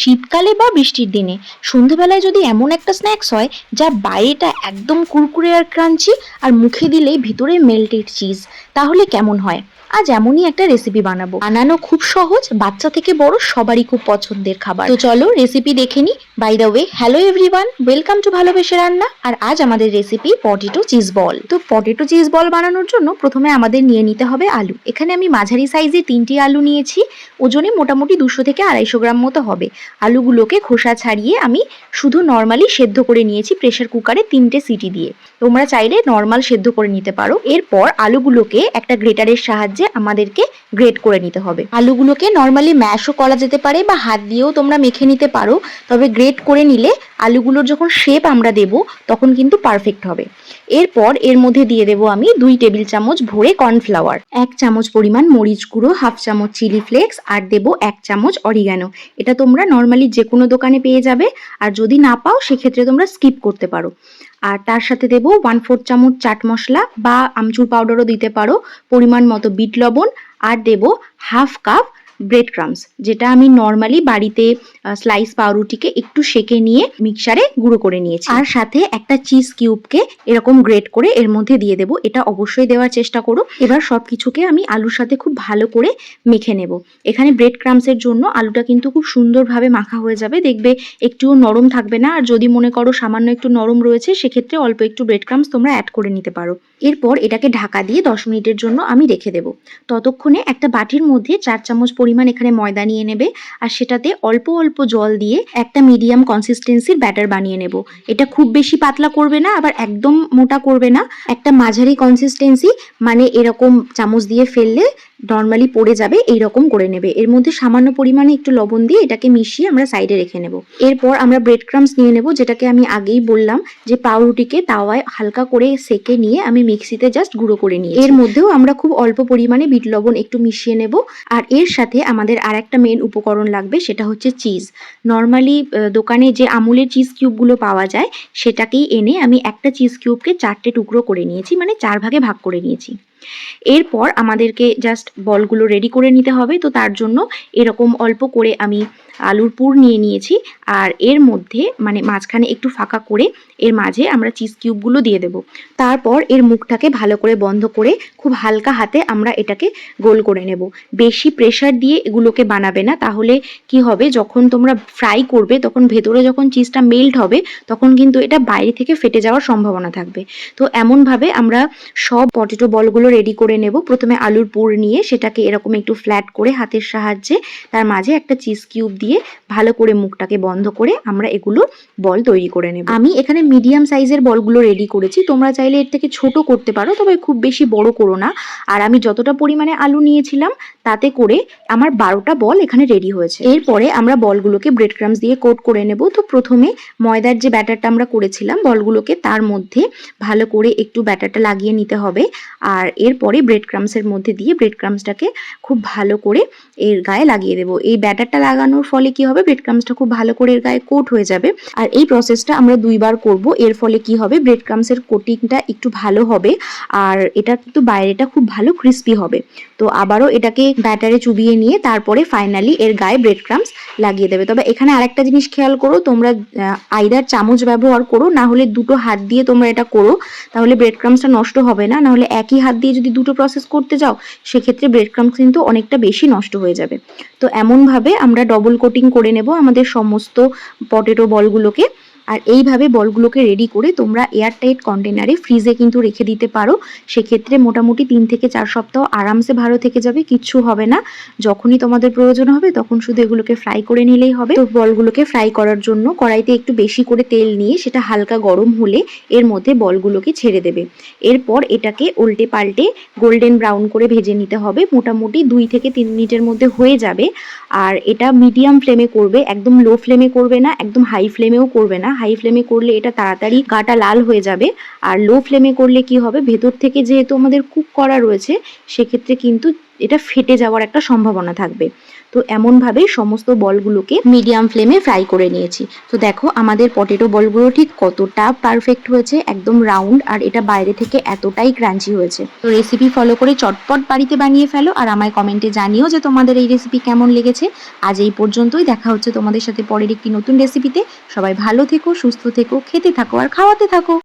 শীতকালে বা বৃষ্টির দিনে। সন্ধেবেলায় যদি এমন একটা স্ন্যাক্স হয়, যা বাইরেটা একদম কুরকুরে আর ক্রাঞ্চি আর মুখে দিলেই ভিতরে মেল্টেড চিজ তাহলে কেমন হয়? আজ এমনই একটা রেসিপি বানাবো। বানানো খুব সহজ, বাচ্চা থেকে বড় সবারই খুব পছন্দের খাবার। তো চলো রেসিপি দেখে নি। By the way hello everyone welcome to ভালোবেসে রান্না। আর আজ আমাদের রেসিপি পটেটো চিজ বল তো পটেটো চিজ বল বানানোর জন্য প্রথমে আমাদের নিয়ে নিতে হবে আলু। এখানে আমি মাঝারি সাইজে তিনটি আলু নিয়েছি। ওজনে মোটামুটি দুশো থেকে আড়াইশো গ্রাম মতো হবে। আলুগুলোকে খোসা ছাড়িয়ে আমি শুধু নর্মালি সেদ্ধ করে নিয়েছি প্রেশার কুকারে তিনটে সিটি দিয়ে। তোমরা চাইলে নর্মাল সেদ্ধ করে নিতে পারো। এরপর আলুগুলোকে একটা গ্রেটারের সাহায্যে আমাদেরকে গ্রেড করে নিতে হবে। আলুগুলোকে নর্মালি ম্যাশও করা যেতে পারে বা হাত দিয়েও তোমরা মেখে নিতে পারো, তবে গ্রেড করে নিলে আলুগুলোর যখন শেপ আমরা দেব, তখন কিন্তু পারফেক্ট হবে। এরপর এর মধ্যে দিয়ে দেবো আমি দুই টেবিল চামচ ভরে কর্নফ্লাওয়ার এক চামচ পরিমাণ মরিচ গুঁড়ো, হাফ চামচ চিলি ফ্লেক্স আর দেবো এক চামচ অরিগানো এটা তোমরা নর্মালি যে কোনো দোকানে পেয়ে যাবে, আর যদি না পাও, সেক্ষেত্রে তোমরা স্কিপ করতে পারো। আর তার সাথে দেবো ওয়ান ফোর চামচ চাট মশলা বা আমচুর পাউডারও দিতে পারো, পরিমাণ মতো বিট লবণ, আর দেবো হাফ কাপ ব্রেড ক্রামস যেটা আমি নর্মালি বাড়িতে স্লাইস পাউরুটিকে একটু সেকে নিয়ে মিক্সারে গুঁড়ো করে নিয়েছি। আর সাথে একটা চিজ কিউবকে এরকম গ্রেট করে এর মধ্যে দিয়ে দেবো। এটা অবশ্যই দেওয়ার চেষ্টা করো। এবার সব কিছুকে আমি আলুর সাথে খুব ভালো করে মেখে নেব। এখানে ব্রেড ক্রামসের জন্য আলুটা কিন্তু খুব সুন্দরভাবে মাখা হয়ে যাবে। দেখবে একটুও নরম থাকবে না। আর যদি মনে করো সামান্য একটু নরম রয়েছে, সেক্ষেত্রে অল্প একটু ব্রেড ক্রামস তোমরা অ্যাড করে নিতে পারো। এরপর এটাকে ঢাকা দিয়ে দশ মিনিটের জন্য আমি রেখে দেব। ততক্ষণে একটা বাটির মধ্যে চার চামচ পরিমাণ এখানে ময়দা নিয়ে নেবে আর সেটাতে অল্প অল্প জল দিয়ে একটা মিডিয়াম কনসিস্টেন্সির ব্যাটার বানিয়ে নেব। এটা খুব বেশি পাতলা করবে না, আবার একদম মোটা করবে না। একটা মাঝারি কনসিস্টেন্সি মানে এরকম চামচ দিয়ে ফেললে নর্মালি পড়ে যাবে এই রকম করে নেবে। এর মধ্যে সামান্য পরিমাণে একটু লবণ দিয়ে এটাকে মিশিয়ে আমরা সাইডে রেখে নেব। এরপর আমরা ব্রেড ক্রামস নিয়ে নেব, যেটাকে আমি আগেই বললাম যে পাউরুটিকে তাওয়ায় হালকা করে সেকে নিয়ে আমি মিক্সিতে জাস্ট গুঁড়ো করে নিই এর মধ্যেও আমরা খুব অল্প পরিমাণে বিট লবণ একটু মিশিয়ে নেব। আর এর সাথে আমাদের আর একটা মেন উপকরণ লাগবে, সেটা হচ্ছে চিজ নর্মালি দোকানে যে আমুলের চিজ কিউবগুলো পাওয়া যায়, সেটাকেই এনে আমি একটা চিজ কিউবকে চারটে টুকরো করে নিয়েছি মানে চার ভাগে ভাগ করে নিয়েছি। এরপর আমাদেরকে জাস্ট বলগুলো রেডি করে নিতে হবে। তো তার জন্য এরকম অল্প করে আমি আলুর পুর নিয়ে নিয়েছি। আর এর মধ্যে মানে মাঝখানে একটু ফাঁকা করে এর মাঝে আমরা চিজ কিউবগুলো দিয়ে দেব। তারপর এর মুখটাকে ভালো করে বন্ধ করে খুব হালকা হাতে আমরা এটাকে গোল করে নেব। বেশি প্রেশার দিয়ে এগুলোকে বানাবে না। তাহলে কি হবে? যখন তোমরা ফ্রাই করবে, তখন ভেতরে যখন চিজটা মেল্ট হবে, তখন কিন্তু এটা বাইরে থেকে ফেটে যাওয়ার সম্ভাবনা থাকবে। তো এমনভাবে আমরা সব পটেটো বলগুলো রেডি করে নেব। প্রথমে আলুর পুর নিয়ে সেটাকে এরকম একটু ফ্ল্যাট করে হাতের সাহায্যে তার মাঝে একটা চিজ কিউব দিয়ে ভালো করে মুখটাকে বন্ধ করে আমরা এগুলো বল তৈরি করে নেব। আমি এখানে মিডিয়াম সাইজের বলগুলো রেডি করেছি। তোমরা চাইলে এর থেকে ছোট করতে পারো, তবে খুব বেশি বড় করো না। আর আমি যতটা পরিমাণে আলু নিয়েছিলাম, তাতে করে আমার বারোটা বল এখানে রেডি হয়েছে। এরপরে আমরা বলগুলোকে ব্রেড ক্রামস দিয়ে কোট করে নেব। তো প্রথমে ময়দার যে ব্যাটারটা আমরা করেছিলাম, বলগুলোকে তার মধ্যে ভালো করে একটু ব্যাটারটা লাগিয়ে নিতে হবে। আর এরপরে ব্রেড ক্রামসের মধ্যে দিয়ে ব্রেড ক্রামসটাকে খুব ভালো করে এর গায়ে লাগিয়ে দেবো। এই ব্যাটারটা লাগানোর ফলে কি হবে? ব্রেড ক্রামসটা খুব ভালো করে এর গায়ে কোট হয়ে যাবে। আর এই প্রসেসটা আমরা দুইবার করব। এর ফলে কি হবে? ব্রেড ক্রামসের কোটিংটা একটু ভালো হবে আর এটা কিন্তু বাইরেটা খুব ভালো ক্রিস্পি হবে। তো আবারও এটাকে ব্যাটারে চুবিয়ে নিয়ে তারপরে ফাইনালি এর গায়ে ব্রেড ক্রামস লাগিয়ে দেবে। তবে এখানে আরেকটা জিনিস খেয়াল করো, তোমরা আইদার চামচ ব্যবহার করো, না হলে দুটো হাত দিয়ে তোমরা এটা করো। তাহলে ব্রেড ক্রামসটা নষ্ট হবে না। নাহলে একই হাত দিয়ে যদি দুটো প্রসেস করতে যাও, সেক্ষেত্রে ব্রেড ক্রামস কিন্তু অনেকটা বেশি নষ্ট হয়ে যাবে। তো এমনভাবে আমরা ডবল কোটিং করে নেব আমাদের সমস্ত পটেটো বলগুলোকে আর এইভাবে বলগুলোকে রেডি করে তোমরা এয়ারটাইট কন্টেনারে ফ্রিজে কিন্তু রেখে দিতে পারো। সেক্ষেত্রে মোটামুটি তিন থেকে চার সপ্তাহ আরামসে ভালো থেকে যাবে, কিচ্ছু হবে না। যখনই তোমাদের প্রয়োজন হবে, তখন শুধু এগুলোকে ফ্রাই করে নিলেই হবে। তো বলগুলোকে ফ্রাই করার জন্য কড়াইতে একটু বেশি করে তেল নিয়ে সেটা হালকা গরম হলে এর মধ্যে বলগুলোকে ছেড়ে দেবে। এরপর এটাকে উল্টে পাল্টে গোল্ডেন ব্রাউন করে ভেজে নিতে হবে। মোটামুটি দুই থেকে তিন মিনিটের মধ্যে হয়ে যাবে। আর এটা মিডিয়াম ফ্লেমে করবে, একদম লো ফ্লেমে করবে না, একদম হাই ফ্লেমেও করবে না। হাই ফ্লেমে করলে এটা তাড়াতাড়ি গাটা লাল হয়ে যাবে। আর লো ফ্লেমে করলে কি হবে? ভেতর থেকে যেহেতু আমাদের কুক করা রয়েছে, সেক্ষেত্রে কিন্তু এটা ফেটে যাওয়ার একটা সম্ভাবনা থাকবে। তো এমনভাবেই সমস্ত বলগুলোকে মিডিয়াম ফ্লেমে ফ্রাই করে নিয়েছি। তো দেখো, আমাদের পটেটো বলগুলো ঠিক কতটা পারফেক্ট হয়েছে, একদম রাউন্ড আর এটা বাইরে থেকে এতটাই ক্রাঞ্চি হয়েছে। তো রেসিপি ফলো করে চটপট বাড়িতে বানিয়ে ফেলো, আর আমায় কমেন্টে জানিও যে তোমাদের এই রেসিপি কেমন লেগেছে। আজ এই পর্যন্তই, দেখা হচ্ছে তোমাদের সাথে পরের একটি নতুন রেসিপিতে সবাই ভালো থেকো, সুস্থ থেকো, খেতে থাকো, আর খাওয়াতে থাকো।